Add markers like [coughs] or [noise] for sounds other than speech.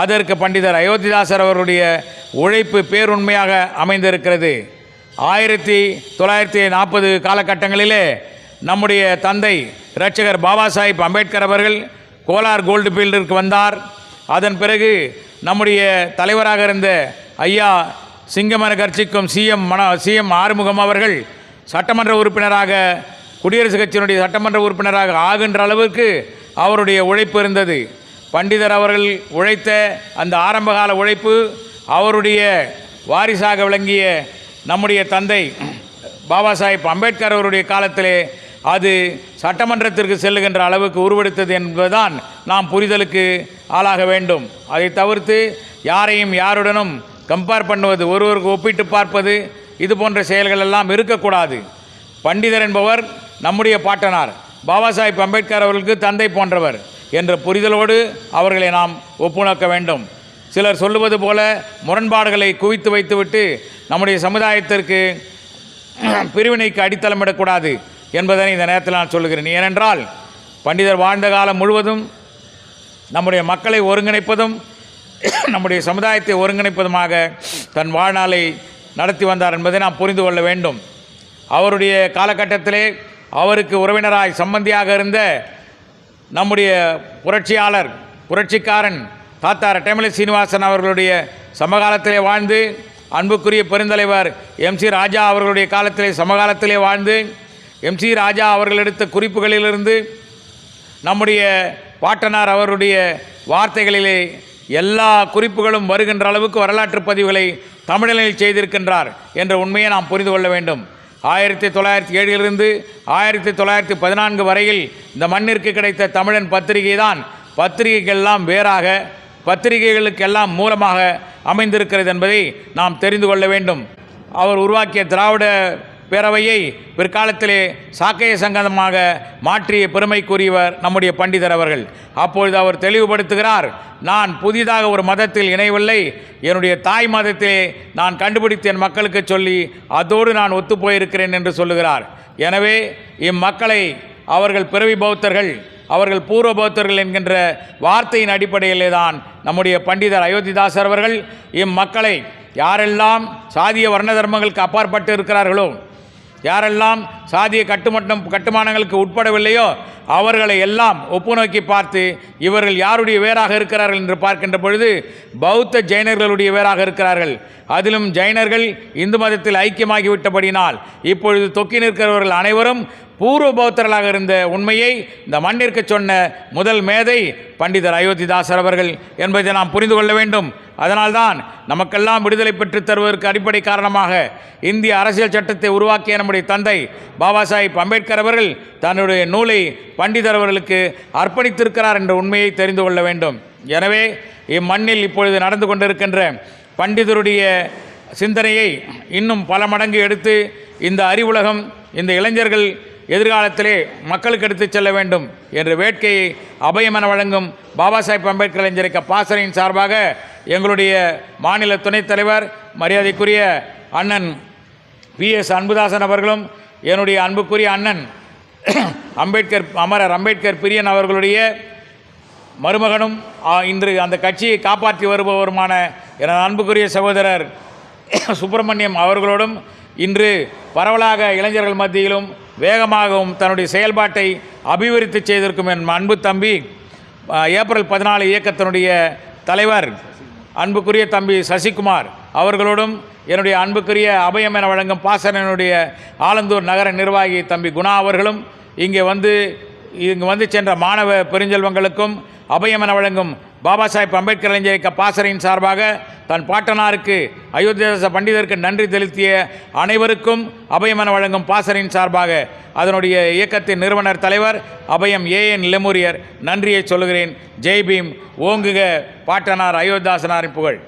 அதற்கு பண்டிதர் அயோத்திதாசர் அவருடைய உழைப்பு பேருண்மையாக அமைந்திருக்கிறது. ஆயிரத்தி தொள்ளாயிரத்தி நாற்பது காலகட்டங்களிலே நம்முடைய தந்தை இரட்சகர் பாபா சாஹிப் அம்பேத்கர் அவர்கள் கோலார் கோல்டு ஃபீல்டிற்கு வந்தார். அதன் பிறகு நம்முடைய தலைவராக இருந்த ஐயா சிங்கமன கட்சிக்கும் சிஎம் மன சிஎம் ஆறுமுகம் அவர்கள் சட்டமன்ற உறுப்பினராக குடியரசுக் கட்சியினுடைய சட்டமன்ற உறுப்பினராக ஆகின்ற அளவுக்கு அவருடைய உழைப்பு இருந்தது. பண்டிதர் அவர்கள் உழைத்த அந்த ஆரம்பகால உழைப்பு அவருடைய வாரிசாக விளங்கிய நம்முடைய தந்தை பாபா சாஹிப் அம்பேத்கர் அவருடைய காலத்திலே அது சட்டமன்றத்திற்கு செல்லுகின்ற அளவுக்கு உருவெடுத்தது என்பதுதான் நாம் புரிதலுக்கு ஆளாக வேண்டும். அதை தவிர்த்து யாரையும் யாருடனும் கம்பேர் பண்ணுவது ஒருவருக்கு ஒப்பிட்டு பார்ப்பது இது போன்ற செயல்கள் எல்லாம் இருக்கக்கூடாது. பண்டிதர் என்பவர் நம்முடைய பாட்டனார். பாபா சாஹிப் அம்பேத்கர் அவர்களுக்கு தந்தை போன்றவர். என்ற புரிதலோடு அவர்களை நாம் ஒப்புணக்க வேண்டும். சிலர் சொல்லுவது போல முரண்பாடுகளை குவித்து வைத்துவிட்டு நம்முடைய சமுதாயத்திற்கு பிரிவினைக்கு அடித்தளமிடக்கூடாது என்பதனை இந்த நேரத்தில் நான் சொல்லுகிறேன். ஏனென்றால் பண்டிதர் வாழ்ந்த காலம் முழுவதும் நம்முடைய மக்களை ஒருங்கிணைப்பதும் நம்முடைய சமுதாயத்தை ஒருங்கிணைப்பதுமாக தன் வாழ்நாளை நடத்தி வந்தார் என்பதை நாம் புரிந்து கொள்ள வேண்டும். அவருடைய காலகட்டத்திலே அவருக்கு உறவினராய் சம்பந்தியாக இருந்த நம்முடைய புரட்சியாளர் புரட்சிக்காரன் தாத்தா ரெட்டமலை சீனிவாசன் அவர்களுடைய சமகாலத்திலே வாழ்ந்து அன்புக்குரிய பெருந்தலைவர் எம்சி ராஜா அவர்களுடைய காலத்திலே சமகாலத்திலே வாழ்ந்து எம்சி ராஜா அவர்கள் எடுத்த குறிப்புகளிலிருந்து நம்முடைய பாட்டனார் அவருடைய வார்த்தைகளிலே எல்லா குறிப்புகளும் வருகின்ற அளவுக்கு வரலாற்று பதிவுகளை தமிழனில் செய்திருக்கின்றார் என்ற உண்மையை நாம் புரிந்து கொள்ள வேண்டும். ஆயிரத்தி தொள்ளாயிரத்தி ஏழிலிருந்து ஆயிரத்தி தொள்ளாயிரத்தி பதினான்கு வரையில் இந்த மண்ணிற்கு கிடைத்த தமிழன் பத்திரிகை தான் பத்திரிகைகள்லாம் வேறாக பத்திரிகைகளுக்கெல்லாம் மூலமாக அமைந்திருக்கிறது என்பதை நாம் தெரிந்து கொள்ள வேண்டும். அவர் உருவாக்கிய திராவிட பேரவையை பிற்காலத்திலே சாக்கைய சங்கதமாக மாற்றிய பெருமைக்குரியவர் நம்முடைய பண்டிதர் அவர்கள். அப்பொழுது அவர் தெளிவுபடுத்துகிறார் நான் புதிதாக ஒரு மதத்தில் இணையவில்லை. என்னுடைய தாய் மதத்திலே நான் கண்டுபிடித்து என் மக்களுக்கு சொல்லி அதோடு நான் ஒத்துப்போயிருக்கிறேன் என்று சொல்லுகிறார். எனவே இம்மக்களை அவர்கள் பிறவி பௌத்தர்கள் அவர்கள் பூர்வ பௌத்தர்கள் என்கின்ற வார்த்தையின் அடிப்படையிலே தான் நம்முடைய பண்டிதர் அயோத்திதாசர் அவர்கள் இம்மக்களை யாரெல்லாம் சாதிய வர்ண தர்மங்களுக்கு அப்பாற்பட்டு இருக்கிறார்களோ யாரெல்லாம் சாதிய கட்டுமட்டம் கட்டுமானங்களுக்கு உட்படவில்லையோ அவர்களை எல்லாம் ஒப்புநோக்கி பார்த்து இவர்கள் யாருடைய வேறாக இருக்கிறார்கள் என்று பார்க்கின்ற பொழுது பௌத்த ஜெயினர்களுடைய வேறாக இருக்கிறார்கள். அதிலும் ஜெயினர்கள் இந்து மதத்தில் ஐக்கியமாகிவிட்டபடினால் இப்பொழுது தொக்கி நிற்கிறவர்கள் அனைவரும் பூர்வ பௌத்தர்களாக இருந்த உண்மையை இந்த மண்ணிற்கு சொன்ன முதல் மேதை பண்டிதர் அயோத்திதாசர் அவர்கள் என்பதை நாம் புரிந்து கொள்ள வேண்டும். அதனால்தான் நமக்கெல்லாம் விடுதலை பெற்றுத் தருவதற்கு அடிப்படை காரணமாக இந்திய அரசியல் சட்டத்தை உருவாக்கிய நம்முடைய தந்தை பாபா சாஹிப் அம்பேத்கர் அவர்கள் தன்னுடைய நூலை பண்டிதர் அவர்களுக்கு அர்ப்பணித்திருக்கிறார் என்ற உண்மையை தெரிந்து கொள்ள வேண்டும். எனவே இம்மண்ணில் இப்பொழுது நடந்து கொண்டிருக்கின்ற பண்டிதருடைய சிந்தனையை இன்னும் பல மடங்கு எடுத்து இந்த அறிவுலகம் இந்த இளைஞர்கள் எதிர்காலத்திலே மக்களுக்கு எடுத்துச் செல்ல வேண்டும் என்ற வேட்கையை அபயமென வழங்கும் பாபா சாஹிப் அம்பேத்கர் இளைஞரிக்க பாசறையின் சார்பாக எங்களுடைய மாநில துணைத் தலைவர் மரியாதைக்குரிய அண்ணன் பி எஸ் அன்புதாசன் அவர்களும் என்னுடைய அன்புக்குரிய அண்ணன் [coughs] அம்பேத்கர் அமரர் அம்பேத்கர் பிரியன் அவர்களுடைய மருமகனும் இன்று அந்த கட்சியை காப்பாற்றி வருபவருமான எனது அன்புக்குரிய சகோதரர் [coughs] சுப்பிரமணியம் அவர்களோடும் இன்று பரவலாக இளைஞர்கள் மத்தியிலும் வேகமாகவும் தன்னுடைய செயல்பாட்டை அபிவிருத்தி செய்திருக்கும் என் அன்பு தம்பி ஏப்ரல் பதினாலு இயக்கத்தினுடைய தலைவர் அன்புக்குரிய தம்பி சசிகுமார் அவர்களோடும் என்னுடைய அன்புக்குரிய அபயம் என வழங்கும் பாசனனுடைய ஆலந்தூர் நகர நிர்வாகி தம்பி குணா அவர்களும் இங்கே வந்து இங்கு வந்து சென்ற மாணவ பெருஞ்செல்வங்களுக்கும் அபயம் என வழங்கும் பாபா சாஹிப் அம்பேத்கர் இளைஞர் இயக்க பாசறையின் சார்பாக தன் பாட்டனாருக்கு அயோத்தியாச பண்டிதருக்கு நன்றி செலுத்திய அனைவருக்கும் அபயமன வழங்கும் பாசறையின் சார்பாக அதனுடைய இயக்கத்தின் நிறுவனர் தலைவர் அபயம் ஏஎன் லெமுரியர் நன்றியை சொல்லுகிறேன். ஜெய் பீம். ஓங்குக. பாட்டனார் அயோத்தியாசனாரின் புகழ்.